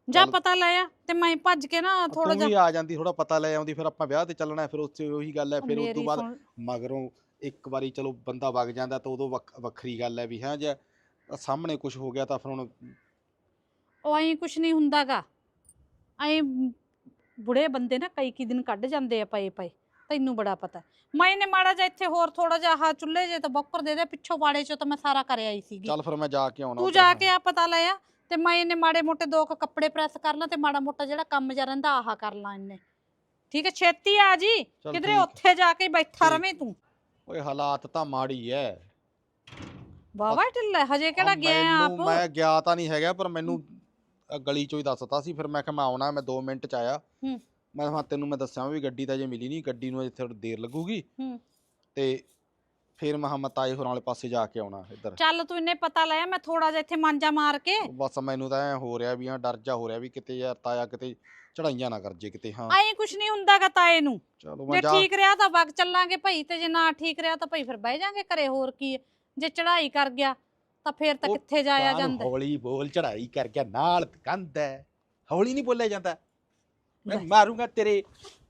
ਜਾਂ ਚੱਲ। ਪਤਾ ਲੈ ਆ ਤੇ ਮੈਂ ਭੱਜ ਕੇ ਨਾ ਥੋੜਾ ਤੂੰ ਵੀ ਜਿਹਾ ਆ ਜਾਂਦੀ ਥੋੜਾ ਪਤਾ ਲੈ ਆਉਂਦੀ ਫਿਰ ਆਪਾਂ ਵਿਆਹ ਤੇ ਚੱਲਣਾ ਹੈ, ਫਿਰ ਉੱਥੇ ਉਹੀ ਗੱਲ ਹੈ ਫਿਰ ਉਸ ਤੋਂ ਬਾਅਦ ਸੁਣ ਮਗਰੋਂ ਇੱਕ ਵਾਰੀ ਚਲੋ ਬੰਦਾ ਵਗ ਜਾਂਦਾ ਤਾਂ ਉਦੋਂ ਵੱਖ- ਵੱਖਰੀ ਗੱਲ ਹੈ ਵੀ ਹਾਂ ਜੇ ਸਾਹਮਣੇ ਕੁਝ ਹੋ ਗਿਆ ਤਾਂ ਫਿਰ ਹੁਣ ਉਹ ਐਂ ਕੁਛ ਨਹੀਂ ਹੁੰਦਾਗਾ ਐਂ ਬੁੜੇ ਬੰਦੇ ਨਾ ਕਈ ਕੀ ਦਿਨ ਕੱਢ ਜਾਂਦੇ ਆ ਪਏ ਪਏ ਤੈਨੂੰ ਬੜਾ ਪਤਾ ਮੈਂ ਨੇ ਮਾੜਾ ਜਿਹਾ ਇੱਥੇ ਹੋਰ ਥੋੜਾ ਜਿਹਾ ਆਹ ਚੁੱਲ੍ਹੇ ਜੇ ਤਾਂ ਬੌਕਰ ਦੇ ਦੇ ਪਿੱਛੋਂ ਬਾੜੇ ਚੋਂ ਤਾਂ ਮੈਂ ਸਾਰਾ ਕਰ ਆਈ ਸੀਗੀ ਚੱਲ ਫਿਰ ਮੈਂ ਜਾ ਕੇ ਆਉਣਾ ਤੂੰ ਉੱਧਰ, ਜਾ। ਕੇ ਆ ਪਤਾ ਲੈ ਆ ਤੇ ਮੈਂ ਇਹਨੇ ਮਾੜੇ ਮੋਟੇ ਦੋ ਕੁ ਕੱਪੜੇ ਪ੍ਰੈਸ ਕਰ ਲਾਂ ਤੇ ਮਾੜਾ ਮੋਟਾ ਜਿਹੜਾ ਕੰਮ ਜਿਹਾ ਰਹਿੰਦਾ ਆਹ ਕਰ ਲਾਂ ਇਹਨੇ ਠੀਕ ਹੈ ਛੇਤੀ ਆ ਜੀ ਚੱਲ ਕਿਧਰੇ ਠੀਕ। ਉੱਥੇ ਜਾ ਕੇ ਬੈਠਾ ਠੀਕ। ਰਵੇਂ ਤੂੰ ਓਏ ਹਾਲਾਤ ਤਾਂ ਮਾੜੀ ਐ। ਵਾਵਾ ਢਿੱਲਾ ਹਜੇ ਕਿਹੜਾ ਆ ਗਿਆ ਮੈਨੂੰ- ਆਪ? ਮੈਂ ਗਿਆ ਤਾਂ ਨਹੀਂ ਹੈਗਾ ਪਰ ਮੈਨੂੰ ਗਲੀ ਚੋਂ ਹੀ ਦੱਸਤਾ ਸੀ ਫਿਰ ਮੈਂ ਕਿਹਾ ਮੈਂ ਆਉਣਾ ਮੈਂ 2 ਮਿੰਟ ਚ ਆਇਆ। ਹੂੰ। ਮੈਂ ਹਾਂ ਤੈਨੂੰ ਮੈਂ ਦੱਸਿਆ ਵੀ ਗੱਡੀ ਤਾਂ ਜੇ ਮਿਲੀ ਨਹੀਂ ਗੱਡੀ ਨੂੰ ਅਜੇ ਥੋੜੀ ਦੇਰ ਲੱਗੂਗੀ। ਹੂੰ। ਤੇ ਫਿਰ ਮੈਂ ਮੈਂ ਤਾਏ ਹੋਰਾਂ ਵਾਲੇ ਪਾਸੇ ਜਾ ਕੇ ਆਉਣਾ ਇੱਧਰ। ਚੱਲ ਤੂੰ ਇਹਨੇ ਪਤਾ ਲਾਇਆ ਮੈਂ ਥੋੜਾ ਜਿਹਾ ਇੱਥੇ ਮਾਂਜਾ ਮਾਰ ਕੇ। ਬਸ ਮੈਨੂੰ ਤਾਂ ਐ ਹੋ ਰਿਹਾ ਵੀ ਹਾਂ ਡਰ ਜਾ ਹੋ ਰਿਹਾ ਵੀ ਕਿਤੇ ਯਾਰ ਤਾਇਆ ਕਿਤੇ ਚੜਾਈਆਂ ਨਾ ਕਰ ਜੇ ਕਿਤੇ ਹਾਂ। ਐਂ ਕੁਛ ਨਹੀਂ ਹੁੰਦਾਗਾ ਤਾਏ ਨੂੰ। ਚਲੋ ਜੇ ਮੈਂ ਜਾ ਠੀਕ ਰਿਹਾ ਤਾਂ ਵਗ ਚੱਲਾਂਗੇ ਭਾਈ ਤੇ ਜੇ ਨਾ ਠੀਕ ਰਿਹਾ ਤਾਂ ਭਾਈ ਫਿਰ ਬਹਿ ਜਾਾਂਗੇ ਘਰੇ ਹੋਰ ਕੀ ਹੈ। ਜੇ ਚੜ੍ਹਾਈ ਕਰ ਗਿਆ ਤਾਂ ਫਿਰ ਤਾਂ ਉਹ ਕਿੱਥੇ ਜਾਇਆ ਜਾਂਦਾ? ਹੌਲੀ ਬੋਲ ਚੜਾਈ ਕਰ ਗਿਆ ਨਾਲ ਕੰਧ ਹੈ। ਹੌਲੀ ਨਹੀਂ ਬੋਲਿਆ ਜਾਂਦਾ। ਮੈਂ ਲੈ। ਮਾਰੂੰਗਾ ਤੇਰੇ।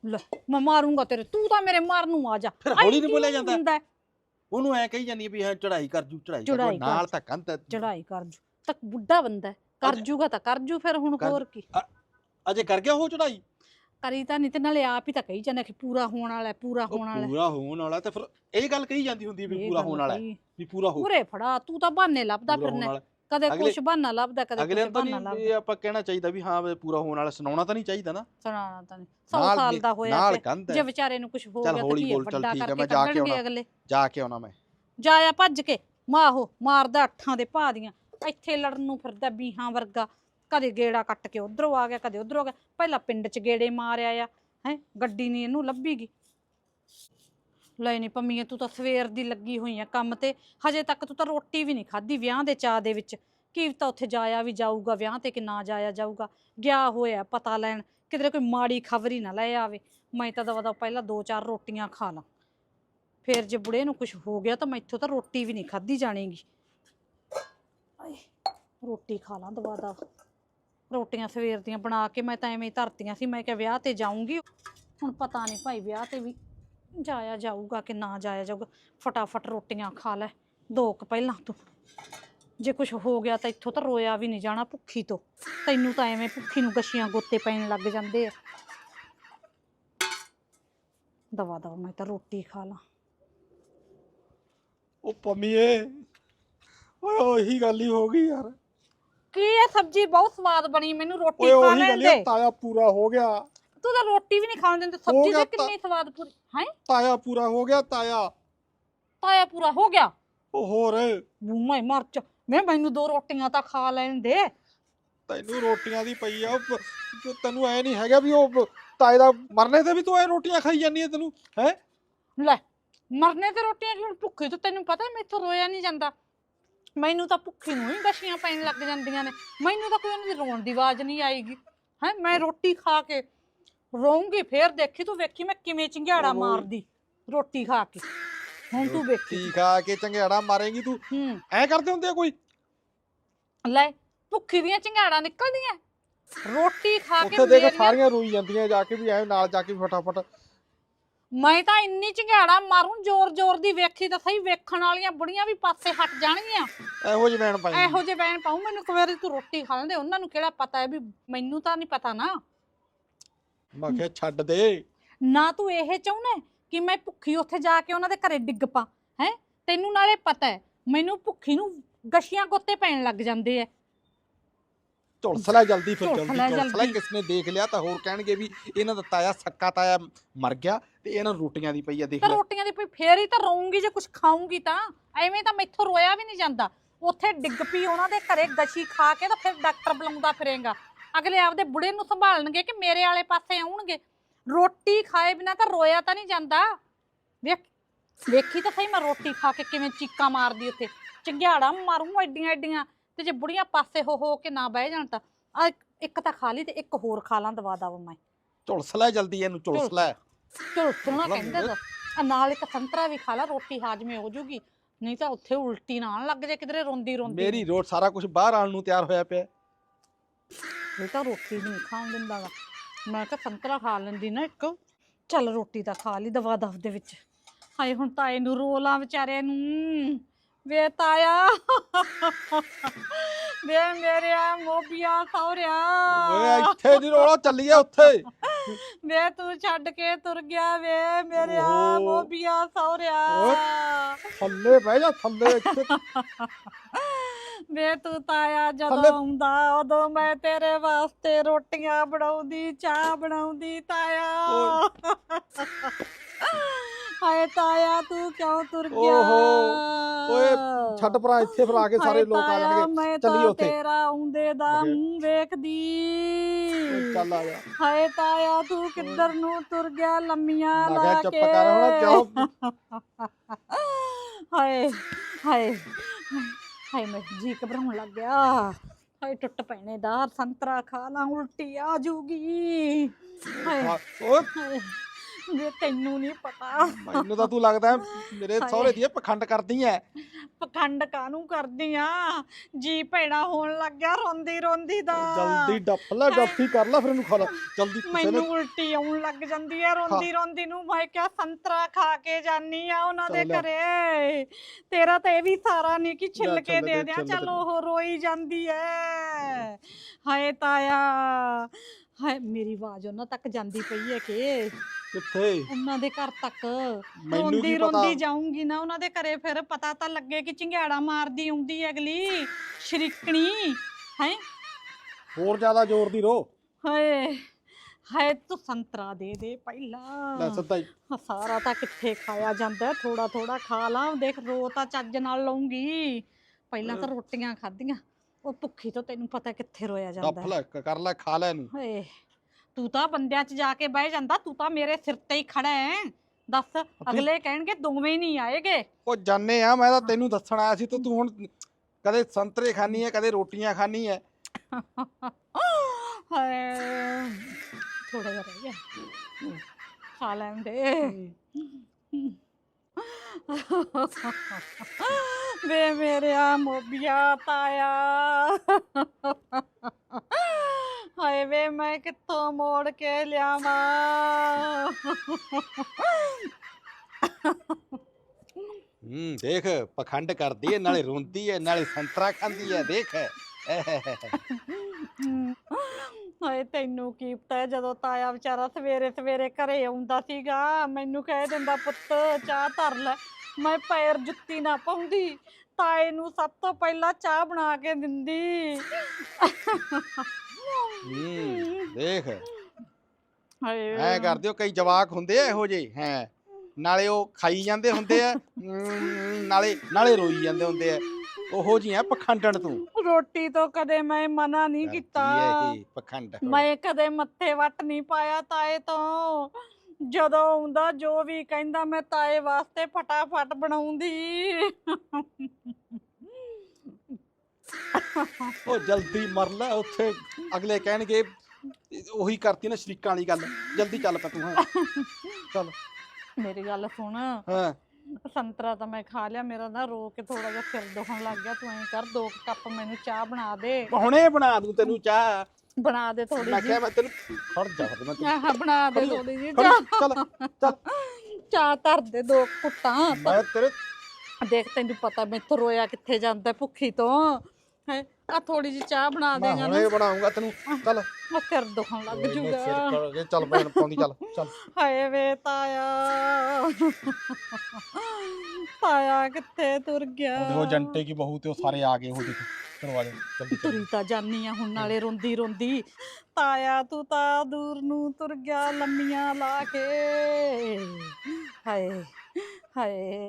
ਲੈ ਮੈਂ ਮਾਰੂੰਗਾ ਤੇਰੇ ਤੂੰ ਤਾਂ ਮੇਰੇ ਮਾਰਨ ਨੂੰ ਆ ਜਾ। ਫਿਰ ਹੌਲੀ ਨਹੀਂ ਬੋਲਿਆ ਕਿਉਂ ਜਾਂਦਾ? ਹੁੰਦਾ? ਹੈ? ਉਹਨੂੰ ਐ ਕਹੀ ਜਾਂਦੀ ਹੈ ਵੀ ਹਾਂ ਚੜਾਈ ਕਰ ਜੂ ਚੜਾਈ ਕਰ ਚੜ੍ਹਾਈ ਜੂ ਕਰ ਨਾਲ। ਤਾਂ ਕੰਧ ਹੈ। ਚੜ੍ਹਾਈ ਕਰ ਜੂ। ਤੱਕ ਬੁੱਢਾ ਬੰਦਾ ਹੈ, ਕਰ ਜੂਗਾ ਤਾਂ ਕਰ ਜੂ ਫਿਰ ਹੁਣ ਕਰ- ਹੋਰ ਕੀ। ਅਜੇ ਕਰ ਗਿਆ ਉਹ ਚੜਾਈ ਕਰੀ ਤਾਂ ਨਹੀਂ ਤੇ ਨਾਲੇ ਆਪ ਹੀ ਤਾਂ ਕਹੀ ਜਾਂਦੇ ਕਿ ਪੂਰਾ ਹੋਣ ਵਾਲਾ ਹੈ, ਪੂਰਾ ਹੋਣ ਵਾਲਾ ਹੈ। ਪੂਰਾ ਹੋਣ ਵਾਲਾ ਤੇ ਫਿਰ ਇਹ ਗੱਲ ਕਹੀ ਜਾਂਦੀ ਹੁੰਦੀ ਵੀ ਇਹ ਪੂਰਾ ਗੱਲ ਹੋਣ ਵਾਲਾ ਹੈ। ਵੀ ਪੂਰਾ ਹੋ ਪੂਰੇ ਫੜਾ ਤੂੰ ਤਾਂ ਬਹਾਨੇ ਲੱਭਦਾ ਪੂਰਾ ਹੋਣ ਫਿਰਨਾ ਵਾਲਾ ਕਦੇ ਅਗਲੇ- ਕੁਛ ਬਹਾਨਾ ਲੱਭਦਾ ਕਦੇ ਅਗਲੇ ਕੁਛ ਨੂੰ ਤਾਂ ਬਹਾਨਾ ਨਹੀਂ ਲੱਭਦਾ। ਇਹ ਆਪਾਂ ਕਹਿਣਾ ਚਾਹੀਦਾ ਵੀ ਹਾਂ ਵੀ ਪੂਰਾ ਹੋਣ ਵਾਲਾ ਸੁਣਾਉਣਾ ਤਾਂ ਨਹੀਂ ਚਾਹੀਦਾ ਨਾ। ਸੁਣਾਣਾ ਤਾਂ ਨਹੀਂ। 100 ਨਾਲ ਸਾਲ ਦਾ ਹੋਇਆ ਨਾਲ ਪਿਆ। ਕੰਧ ਜੇ ਹੈ ਵਿਚਾਰੇ ਨੂੰ ਕੁਝ ਹੋ ਚੱਲ ਗਿਆ ਤਾਂ ਹੌਲੀ ਕੀ ਹੈ, ਬੋਲ, ਚੱਲ ਵੱਡਾ ਠੀਕ ਹੈ, ਕਰਕੇ ਮੈਂ ਜਾ ਕੇ ਕੱਢਣਗੇ ਆਉਣਾ। ਅਗਲੇ। ਜਾ ਕੇ ਆਉਣਾ ਮੈਂ। ਜਾਇਆ ਭੱਜ ਕੇ। ਮਾਹੋ ਮਾਰਦਾ ਅੱਠਾਂ ਦੇ ਭਾ ਦੀਆਂ। ਇੱਥੇ ਲੜਨ ਨੂੰ ਫਿਰਦਾ ਬੀਹਾਂ ਵਰਗਾ। ਕਦੇ ਗੇੜਾ ਕੱਟ ਕੇ ਉਧਰੋਂ ਆ ਗਿਆ, ਕਦੇ ਉਧਰੋਂ ਗਿਆ। ਪਹਿਲਾਂ ਪਿੰਡ 'ਚ ਗੇੜੇ ਮਾਰਿਆ ਆ, ਹੈ, ਗੱਡੀ ਨਹੀਂ ਇਹਨੂੰ ਲੱਭੀਗੀ। ਲੈ ਨਹੀਂ ਪੰਮੀਏ ਤੂੰ ਤਾਂ ਸਵੇਰ ਦੀ ਲੱਗੀ ਹੋਈ ਆ ਕੰਮ ਤੇ। ਹਜੇ ਤੱਕ ਤੂੰ ਤਾਂ ਰੋਟੀ ਵੀ ਨਹੀਂ ਖਾਧੀ ਵਿਆਹ ਦੇ ਚਾਹ ਦੇ ਵਿੱਚ। ਕੀ ਤਾਂ ਉੱਥੇ ਜਾਇਆ ਵੀ ਜਾਊਗਾ, ਵਿਆਹ ਤੇ ਕਿ ਨਾ ਜਾਇਆ ਜਾਊਗਾ। ਗਿਆ ਹੋਇਆ ਪਤਾ ਲੈਣ, ਕਿਧਰੇ ਕੋਈ ਮਾੜੀ ਖਬਰ ਹੀ ਨਾ ਲੈ ਆਵੇ। ਮੈਂ ਤਾਂ ਦਵਾ ਦਾ ਪਹਿਲਾਂ ਦੋ ਚਾਰ ਰੋਟੀਆਂ ਖਾ ਲਾਂ। ਫਿਰ ਜੇ ਬੁੜੇ ਨੂੰ ਕੁਝ ਹੋ ਗਿਆ ਤਾਂ ਮੈਥੋਂ ਤਾਂ ਰੋਟੀ ਵੀ ਨਹੀਂ ਖਾਧੀ ਜਾਣੇਗੀ। ਆਏ, ਰੋਟੀ ਖਾ ਲਾਂ ਦਵਾ ਦਾ ਰੋਟੀਆਂ ਸਵੇਰ ਦੀਆਂ ਬਣਾ ਕੇ ਮੈਂ ਤਾਂ ਐਵੇਂ ਹੀ ਧਰਤੀਆਂ ਸੀ, ਮੈਂ ਕਿਹਾ ਵਿਆਹ ਤੇ ਜਾਊਂਗੀ। ਹੁਣ ਪਤਾ ਨਹੀਂ ਭਾਈ ਵਿਆਹ ਤੇ ਵੀ ਜਾਇਆ ਜਾਊਗਾ ਕਿ ਨਾ ਜਾਇਆ ਜਾਊਗਾ। ਫਟਾਫਟ ਰੋਟੀਆਂ ਖਾ ਲੈ, ਦੋ ਕੁ ਪਹਿਲਾਂ ਤੂੰ। ਜੇ ਕੁਝ ਹੋ ਗਿਆ ਤਾਂ ਇੱਥੋਂ ਤਾਂ ਰੋਇਆ ਵੀ ਨਹੀਂ ਜਾਣਾ ਭੁੱਖੀ ਤੋਂ। ਤੈਨੂੰ ਤਾਂ ਐਵੇਂ ਭੁੱਖੀ ਨੂੰ ਗਛੀਆਂ ਗੋਤੇ ਪੈਣ ਲੱਗ ਜਾਂਦੇ ਆ। ਦਵਾ ਦਵਾ ਮੈਂ ਤਾਂ ਰੋਟੀ ਖਾ ਲਾਂ। ਉਹ ਪੰਮੀਏ ਓਏ ਉਹੀ ਗੱਲ ਹੀ ਹੋ ਗਈ ਯਾਰ। ਕੀ ਇਹ ਸਬਜ਼ੀ ਬਹੁਤ ਸਵਾਦ ਬਣੀ ਮੈਨੂੰ ਰੋਟੀ ਓਏ ਖਾ ਉਹੀ ਲੈਣ ਗੱਲ ਦੇ। ਹੀ ਤਾਇਆ ਪੂਰਾ ਹੋ ਗਿਆ। ਤੂੰ ਤਾਂ ਰੋਟੀ ਵੀ ਨਹੀਂ ਖਾਣ ਦਿੰਦੇ ਸਬਜ਼ੀ ਗਿਆ ਤੇ ਤਾਂ- ਕਿੰਨੀ ਸਵਾਦ ਪੂਰੀ ਹੈ? ਤਾਇਆ ਪੂਰਾ ਹੋ ਗਿਆ ਤਾਇਆ। ਤਾਇਆ ਪੂਰਾ ਹੋ ਗਿਆ? ਉਹ ਹੋਰ। ਬੂਮਾ ਮਰ ਚ ਮੈਂ ਮੈਨੂੰ ਦੋ ਰੋਟੀਆਂ ਤਾਂ ਖਾ ਲੈਣ ਦੇ। ਤੈਨੂੰ ਰੋਟੀਆਂ ਦੀ ਪਈ ਆ ਉਹ ਪ- ਜੋ ਤੈਨੂੰ ਐ ਨਹੀਂ ਹੈਗਾ ਵੀ ਉਹ ਤਾਏ ਦਾ ਮਰਨੇ ਤੇ ਵੀ ਤੂੰ ਐ ਰੋਟੀਆਂ ਖਾਈ ਜਾਂਦੀ ਐ ਤੈਨੂੰ ਹੈ? ਲੈ ਮਰਨੇ ਤੇ ਰੋਟੀਆਂ ਕਿਉਂ ਭੁੱਖੀ ਤੋਂ ਤੈਨੂੰ ਪਤਾ ਮੈਥੋਂ ਰੋਇਆ ਨਹੀਂ ਜਾਂਦਾ। ਮੈਨੂੰ ਤਾਂ ਭੁੱਖੀ ਨੂੰ ਹੀ ਗਸ਼ੀਆਂ ਪੈਣ ਲੱਗ ਜਾਂਦੀਆਂ ਨੇ। ਮੈਨੂੰ ਤਾਂ ਕੋਈ ਉਹਨਾਂ ਦੀ ਰੋਣ ਦੀ ਆਵਾਜ਼ ਨਹੀਂ ਆਏਗੀ। ਹੈ ਮੈਂ ਰੋਟੀ ਖਾ ਕੇ ਰੋਉਂਗੀ ਫੇਰ ਦੇਖੀ ਤੂੰ ਵੇਖੀ ਮੈਂ ਕਿਵੇਂ ਚਿੰਗਿਆੜਾ। ਮਾਰਦੀ ਰੋਟੀ ਖਾ ਕੇ। ਹੁਣ ਤੂੰ ਵੇਖੀ। ਖਾ ਕੇ ਚੰਗਿਆੜਾ ਮਾਰੇਂਗੀ ਤੂੰ? ਹੂੰ। ਐ ਕਰਦੇ ਹੁੰਦੇ ਆ ਕੋਈ? ਲੈ ਭੁੱਖੀ ਦੀਆਂ ਚਿੰਗਾੜਾਂ ਨਿਕਲਦੀਆਂ। ਰੋਟੀ ਖਾ ਕੇ ਉੱਥੇ ਦੇਖ ਮੇਰੀਆਂ ਸਾਰੀਆਂ ਰੋਈ ਜਾਂਦੀਆਂ ਜਾ ਕੇ ਵੀ ਐ ਨਾਲ ਜਾ ਕੇ ਵੀ ਫਟਾਫਟ ਮੈਂ ਤਾਂ ਇੰਨੀ ਚਿੰਗਾੜਾ ਮਾਰੂੰ ਜ਼ੋਰ ਜ਼ੋਰ ਦੀ ਵੇਖੀ ਤਾਂ ਸਹੀ ਵੇਖਣ ਵਾਲੀਆਂ ਬੁੜੀਆਂ ਵੀ ਪਾਸੇ ਹਟ ਜਾਣਗੀਆਂ। ਇਹੋ ਜਿਹੀ ਵੈਣ ਪਾਈ। ਇਹੋ ਜਿਹੇ ਬੈਣ ਪਾਉ ਮੈਨੂੰ ਇੱਕ ਵਾਰੀ ਤੂੰ ਰੋਟੀ ਖਾ ਲੈਂਦੇ ਉਹਨਾਂ ਨੂੰ ਕਿਹੜਾ ਪਤਾ ਹੈ ਵੀ ਮੈਨੂੰ ਤਾਂ ਨਹੀਂ ਪਤਾ ਨਾ। ਮੈਂ ਕਿਹਾ ਛੱਡ ਦੇ। ਨਾ ਤੂੰ ਇਹ ਚਾਹੁੰਦਾ ਹੈ ਕਿ ਮੈਂ ਭੁੱਖੀ ਉੱਥੇ ਜਾ ਕੇ ਉਹਨਾਂ ਦੇ ਘਰੇ ਡਿੱਗ ਪਾ ਹੈ? ਤੈਨੂੰ ਨਾਲੇ ਪਤਾ ਹੈ ਮੈਨੂੰ ਭੁੱਖੀ ਨੂੰ ਗਸ਼ੀਆਂ ਗੋਤੇ ਪੈਣ ਲੱਗ ਜਾਂਦੇ ਐ ਝੁਲਸ ਲੈ ਜਲਦੀ ਫਿਰ ਝੁਲਸ ਜਲਦੀ ਲੈ ਝੁਲਸ ਲੈ ਜਲਦੀ। ਕਿਸ ਨੇ ਦੇਖ ਲਿਆ ਤਾਂ ਹੋਰ ਕਹਿਣਗੇ ਵੀ ਇਹਨਾਂ ਦਾ ਤਾਇਆ ਸੱਕਾ ਤਾਇਆ ਮਰ ਗਿਆ ਤੇ ਇਹਨਾਂ ਨੂੰ ਰੋਟੀਆਂ ਦੀ ਪਈ ਆ ਦੇਖ ਤੇ ਲੈ। ਰੋਟੀਆਂ ਦੀ ਪਈ ਫੇਰ ਹੀ ਤਾਂ ਰੋਉਂਗੀ ਜੇ ਕੁਝ ਖਾਉਂਗੀ ਤਾਂ। ਐਵੇਂ ਤਾਂ ਮੈਥੋਂ ਰੋਇਆ ਵੀ ਨਹੀਂ ਜਾਂਦਾ। ਉੱਥੇ ਡਿੱਗ ਪਈ ਉਹਨਾਂ ਦੇ ਘਰੇ ਗਸ਼ੀ ਖਾ ਕੇ ਤਾਂ ਫਿਰ ਡਾਕਟਰ ਬੁਲਾਉਂਦਾ ਫਿਰੇਗਾ। ਅਗਲੇ ਆਪਦੇ ਬੁੜੇ ਨੂੰ ਸੰਭਾਲਣਗੇ ਕਿ ਮੇਰੇ ਵਾਲੇ ਪਾਸੇ ਆਉਣਗੇ? ਰੋਟੀ ਖਾਏ ਬਿਨਾ ਤਾਂ ਰੋਇਆ ਤਾਂ ਨਹੀਂ ਜਾਂਦਾ। ਵੇਖ ਵੇਖੀ ਤਾਂ ਸਹੀ ਮੈਂ ਰੋਟੀ ਖਾ ਕੇ ਕਿਵੇਂ ਚੀਕਾਂ ਮਾਰਦੀ ਉੱਥੇ। ਚੰਗਿਆੜਾ ਮਾਰੂ ਐਡੀਆਂ ਐਡੀਆਂ ਤੇ ਜੇ ਬੁੜੀਆਂ ਪਾਸੇ ਹੋ ਹੋ ਕੇ ਨਾ ਬਹਿ ਜਾਣ ਤਾਂ ਆ ਇੱਕ ਤਾਂ ਖਾ ਲਈ ਤੇ ਇੱਕ ਹੋਰ ਖਾ ਲਾਂ ਦਵਾ ਦਵਾ ਮੈਂ। ਝੁਲਸ ਲੈ ਜਲਦੀ ਇਹਨੂੰ ਝੁਲਸ। ਲੈ। ਮਤਲਬ ਕਹਿੰਦਾ ਤਾਂ। ਆ ਨਾਲ ਇੱਕ ਸੰਤਰਾ ਵੀ ਖਾ ਲਾ ਰੋਟੀ ਹਾਜ਼ਮੇ ਹੋ ਜੂਗੀ। ਨਹੀਂ ਤਾਂ ਉੱਥੇ ਉਲਟੀ ਨਾ ਆਉਣ ਲੱਗ ਜੇ ਕਿਧਰੇ ਰੋਂਦੀ ਰੋਂਦੀ ਮੇਰੀ ਰੋਟ ਸਾਰਾ ਕੁਝ ਬਾਹਰ ਆਉਣ ਨੂੰ ਤਿਆਰ ਹੋਇਆ ਪਿਆ। ਇਹ ਤਾਂ ਰੋਟੀ ਨਹੀਂ ਖਾਣ ਦਿੰਦਾ ਗਾ। ਮੈਂ ਤਾਂ ਸੰਤਰਾ ਖਾ ਲੈਂਦੀ ਨਾ ਇੱਕ। ਚੱਲ ਰੋਟੀ ਤਾਂ ਖਾ ਲਈ ਦਵਾ ਦਫ ਦੇ ਵਿੱਚ। ਹਾਏ ਹੁਣ ਤਾਏ ਨੂੰ ਰੋਲਾਂ ਵਿਚਾਰੇ ਨੂੰ। ਵੇ ਤਾਇਆ। ਵੇ ਮੇਰਿਆ ਮੋਬੀਆ ਸੌਰਿਆ ਓਏ ਇੱਥੇ ਨਹੀਂ ਰੋਲਾ ਚੱਲੀਏ ਉੱਥੇ। ਵੇ ਤੂੰ ਛੱਡ ਕੇ ਤੁਰ ਗਿਆ ਵੇ ਮੇਰਿਆ ਓਹੋ। ਮੋਬੀਆ ਸੌਰਿਆ ਥੱਲੇ ਬਹਿ ਜਾ ਥੱਲੇ ਇੱਥੇ। ਵੇ ਤੂੰ ਤਾਇਆ ਜਦੋਂ ਆਉਂਦਾ ਉਦੋਂ ਮੈਂ ਤੇਰੇ ਵਾਸਤੇ ਰੋਟੀਆਂ ਬਣਾਉਂਦੀ ਚਾਹ ਬਣਾਉਂਦੀ ਤਾਇਆ। ਹਾਏ ਤਾਇਆ ਤੂੰ ਕਿਉਂ ਤੁਰ ਗਿਆ? ਓਹੋ, ਓਏ ਛੱਡ ਪਰਾਂ ਇੱਥੇ ਆ ਕੇ ਸਾਰੇ ਲੋਕ ਆ ਜਾਣਗੇ। ਤਾਂ ਉੱਥੇ। ਤੇਰਾ ਆਉਂਦੇ ਦਾ। ਮੂੰਹ ਵੇਖਦੀ। ਚੱਲ ਆ ਜਾ। ਹਾਏ ਤਾਇਆ ਤੂੰ ਕਿੱਧਰ ਨੂੰ ਤੁਰ ਗਿਆ? ਲੰਮੀਆਂ ਲਾ ਕੇ। ਚੁੱਪ ਕਰ ਹੁਣ ਕਿਉਂ ਹਾਏ ਹਾਏ ਹਾਏ ਮੈਂ ਜੀ ਘਬਰਾਉਣ ਲੱਗ ਗਿਆ। ਹਾਏ ਟੁੱਟ ਪੈਣੇ ਦਾ ਸੰਤਰਾ ਖਾ ਲਾਂ ਉਲਟੀ ਆ ਜੂਗੀ। ਹਾਏ ਓਏ। ਵੇ ਤੈਨੂੰ ਨਹੀਂ ਪਤਾ। ਮੈਨੂੰ ਤਾਂ ਤੂੰ ਲੱਗਦਾ ਮੇਰੇ। ਸਹੁਰੇ ਦੀ ਇਹ ਪਖੰਡ ਕਰਦੀ ਐ ਪਖੰਡ ਕਾਨੂੰ ਕਰਦੀ ਆ? ਜੀ ਭੈਣਾ ਹੋਣ ਲੱਗ ਗਿਆ ਰੋਂਦੀ ਰੋਂਦੀ ਦਾ। ਜਲਦੀ ਡੱਫ ਲੈ ਡੱਫੀ ਕਰ ਲੈ ਫਿਰ ਇਹਨੂੰ ਖਾ ਲੈ। ਜਲਦੀ ਕਿਸੇ ਮੈਨੂੰ ਉਲਟੀ ਆਉਣ ਲੱਗ ਜਾਂਦੀ ਹੈ। ਰੋਂਦੀ ਰੋਂਦੀ ਨੂੰ। ਮੈਂ ਕਿਹਾ ਸੰਤਰਾ ਖਾ ਕੇ ਜਾਨੀ ਆ ਉਹਨਾਂ ਦੇ ਚੱਲ। ਘਰੇ। ਤੇਰਾ ਤਾਂ ਇਹ ਵੀ ਸਾਰਾ ਨਹੀਂ ਕਿ ਛਿੱਲ ਕੇ ਚੱਲ ਦੇ ਦੇ, ਦਿਆਂ। ਚੱਲ। ਉਹ ਰੋਈ ਜਾਂਦੀ ਐ। ਹਾਏ ਤਾਇਆ। ਹਾਏ ਮੇਰੀ ਆਵਾਜ਼ ਉਹਨਾਂ ਤੱਕ ਜਾਂਦੀ ਪਈ ਹੈ ਕਿ ਕਿੱਥੇ? ਉਹਨਾਂ ਦੇ ਘਰ ਤੱਕ। ਮੈਨੂੰ ਰੋਂਦੀ ਪਤਾ? ਰੋਂਦੀ ਜਾਊਂਗੀ ਨਾ ਉਹਨਾਂ ਦੇ ਘਰੇ ਫਿਰ ਪਤਾ ਤਾਂ ਲੱਗੇ ਕਿ ਚਿੰਗਾੜਾ ਮਾਰਦੀ ਆਉਂਦੀ ਹੈ ਅਗਲੀ ਸ਼ਰੀਕਣੀ ਹੈ? ਹੋਰ ਜ਼ਿਆਦਾ ਜ਼ੋਰ ਦੀ ਰੋ। ਹਾਏ ਹਾਏ ਤੂੰ ਸੰਤਰਾ ਦੇ ਦੇ ਲੈ ਪਹਿਲਾਂ ਹੀ। ਹਾਂ, ਸਾਰਾ ਤਾਂ ਕਿੱਥੇ ਖਾਇਆ ਜਾਂਦਾ ਥੋੜਾ ਥੋੜਾ ਖਾ ਲਾਂ ਦੇਖ ਰੋ ਤਾਂ ਚੱਜ ਨਾਲ ਲਊਂਗੀ। ਪਹਿਲਾਂ ਤਾਂ ਰੋਟੀਆਂ ਖਾਧੀਆਂ। ਉਹ ਭੁੱਖੀ ਤੋਂ ਤੈਨੂੰ ਪਤਾ ਕਿੱਥੇ ਰੋਇਆ ਜਾਂਦਾ ਡੱਫ ਲੈ ਕ- ਕਰ ਲੈ ਖਾ ਲੈ ਇਹਨੂੰ। ਹਾਏ ਤੂੰ ਤਾਂ ਬੰਦਿਆਂ 'ਚ ਜਾ ਕੇ ਬਹਿ ਜਾਂਦਾ ਤੂੰ ਤਾਂ ਮੇਰੇ ਸਿਰ ਤੇ ਹੀ ਖੜਾ ਹੈ ਦੱਸ ਅਗਲੇ ਕਹਿਣਗੇ ਦੋਵੇਂ ਹੀ ਨਹੀਂ ਆਏਗੇ। ਉਹ ਜਾਣੇ ਆ ਮੈਂ ਤਾਂ ਤੈਨੂੰ ਦੱਸਣ ਆਇਆ ਸੀ ਤੇ ਤੂੰ ਹੁਣ ਕਦੇ ਸੰਤਰੇ ਖਾਣੀ ਹੈ ਕਦੇ ਰੋਟੀਆਂ ਖਾਣੀ ਹੈ ਹਾਏ ਥੋੜਾ ਜਿਹਾ ਰਹਿ ਗਿਆ। ਖਾ ਲੈਂਦੇ ਵੇ ਮੇਰਿਆ ਮੋਬੀਆ ਤਾਇਆ। ਹਾਏ ਵੇ ਮੈਂ ਕਿੱਥੋਂ ਮੋੜ ਕੇ ਲਿਆਵਾਂ। ਹੂੰ, ਦੇਖ, ਪਖੰਡ ਕਰਦੀ ਹੈ ਨਾਲੇ ਰੋਂਦੀ ਹੈ ਨਾਲੇ ਸੰਤਰਾ ਖਾਂਦੀ ਹੈ ਦੇਖ। ਹਾਏ ਤੈਨੂੰ ਕੀ ਪਤਾ ਜਦੋਂ ਤਾਇਆ ਵਿਚਾਰਾ ਸਵੇਰੇ ਸਵੇਰੇ ਘਰੇ ਆਉਂਦਾ ਸੀਗਾ ਮੈਨੂੰ ਕਹਿ ਦਿੰਦਾ ਪੁੱਤ ਚਾਹ ਧਰ ਲੈ ਮੈਂ ਪੈਰ ਜੁੱਤੀ ਨਾ ਪਾਉਂਦੀ ਤਾਏ ਨੂੰ ਸਭ ਤੋਂ ਪਹਿਲਾਂ ਚਾਹ ਬਣਾ ਕੇ ਦਿੰਦੀ। ਹੂੰ ਦੇਖ। ਹਾਏ। ਐ ਕਰਦੇ ਹੋ ਕਈ ਜਵਾਕ ਹੁੰਦੇ ਆ ਇਹੋ ਜਿਹੇ ਹੈ। ਨਾਲੇ ਉਹ ਖਾਈ ਜਾਂਦੇ ਹੁੰਦੇ ਆ ਨਾਲੇ ਨਾਲੇ ਰੋਈ ਜਾਂਦੇ ਹੁੰਦੇ ਆ। ਉਹੋ ਜਿਹੀਆਂ ਪਖੰਡਣ ਤੂੰ? ਰੋਟੀ ਤੋਂ ਕਦੇ ਮੈਂ ਮਨਾ ਨਹੀਂ ਕੀਤਾ। ਹੈ ਇਹ ਪਖੰਡ ਮੈਂ ਕਦੇ ਮੱਥੇ ਵੱਟ ਨਹੀਂ ਪਾਇਆ ਤਾਏ ਤੋਂ। ਜਦੋਂ ਆਉਂਦਾ ਜੋ ਵੀ ਕਹਿੰਦਾ ਮੈਂ ਤਾਏ ਵਾਸਤੇ ਫਟਾਫਟ ਬਣਾਉਂਦੀ। ਉਹ ਜਲਦੀ ਮਰ ਲੈ ਉੱਥੇ ਅਗਲੇ ਕਹਿਣਗੇ ਉਹੀ ਕਰਤੀ ਨਾ ਸ਼ਰੀਕਾਂ ਵਾਲੀ ਗੱਲ। ਜਲਦੀ ਚੱਲ ਪੈ ਤੂੰ ਹਾਂ। ਚੱਲ। ਮੇਰੀ ਗੱਲ ਸੁਣ। ਹਾਂ। ਸੰਤਰਾ ਤਾਂ ਮੈਂ ਖਾ ਲਿਆ ਮੇਰਾ ਨਾ ਰੋ ਕੇ ਥੋੜਾ ਜਿਹਾ ਸਿਰ ਦੁਖਣ ਲੱਗ ਗਿਆ ਤੂੰ ਐਂ ਕਰ ਦੋ ਕੁ ਕੱਪ ਮੈਨੂੰ ਚਾਹ ਬਣਾ ਦੇ। ਹੁਣੇ ਬਣਾ ਦੂੰ ਤੈਨੂੰ ਚਾਹ। ਬਣਾ ਦੇ ਥੋੜੀ ਮੈਂ ਜਿਹੀ। ਕਿਹਾ ਮੈਂ ਤੈਨੂੰ ਖੜ ਜਾ ਫਿਰ ਮੈਂ ਤੈਨੂੰ ਆਹ ਬਣਾ ਦੇ ਥੋੜੀ ਖੜੀ ਚਾਹ। ਚੱਲ ਚੱਲ। ਚਾਹ ਧਰ ਦੇ ਦੋ ਕੁੱਟਾਂ ਮੈਂ ਤੇਰੇ ਦੇਖ ਤੈਨੂੰ ਪਤਾ ਮੈਥੋਂ ਰੋਇਆ ਕਿੱਥੇ ਜਾਂਦਾ ਭੁੱਖੀ ਤੋਂ। ਹੈ ਆ ਥੋੜੀ ਜਿਹੀ ਚਾਹ ਬਣਾ ਮੈਂ ਦੇਗਾ ਨਾ। ਹੁਣੇ ਬਣਾਉਂਗਾ ਤੈਨੂੰ ਚੱਲ। ਆ ਸਿਰ ਦੁਖਣ ਲੱਗ ਮੈਂ ਸਿਰ ਜੂਗਾ। ਚੱਲ ਭੈਣ ਪਾਉਂਦੀ ਚੱਲ ਚੱਲ। ਹਾਏ ਵੇ ਤਾਇਆ। ਤਾਇਆ ਕਿੱਥੇ ਤੁਰ ਗਿਆ? ਉਹ ਦੇਖੋ ਜੰਟੇ ਕੀ ਬਹੂ ਤੇ ਉਹ ਸਾਰੇ ਆ ਗਏ ਉਹ ਦੇਖੋ ਜਲਦੀ ਚੱਲ ਤੁਰੀ ਤਾਂ ਜਾਨੀ ਆ ਹੁਣ ਨਾਲੇ ਰੋਂਦੀ ਰੋਂਦੀ। ਤਾਇਆ ਤੂੰ ਤਾਂ ਦੂਰ ਨੂੰ ਤੁਰ ਗਿਆ ਲੰਮੀਆਂ ਲਾ ਕੇ। ਹਾਏ ਹਾਏ।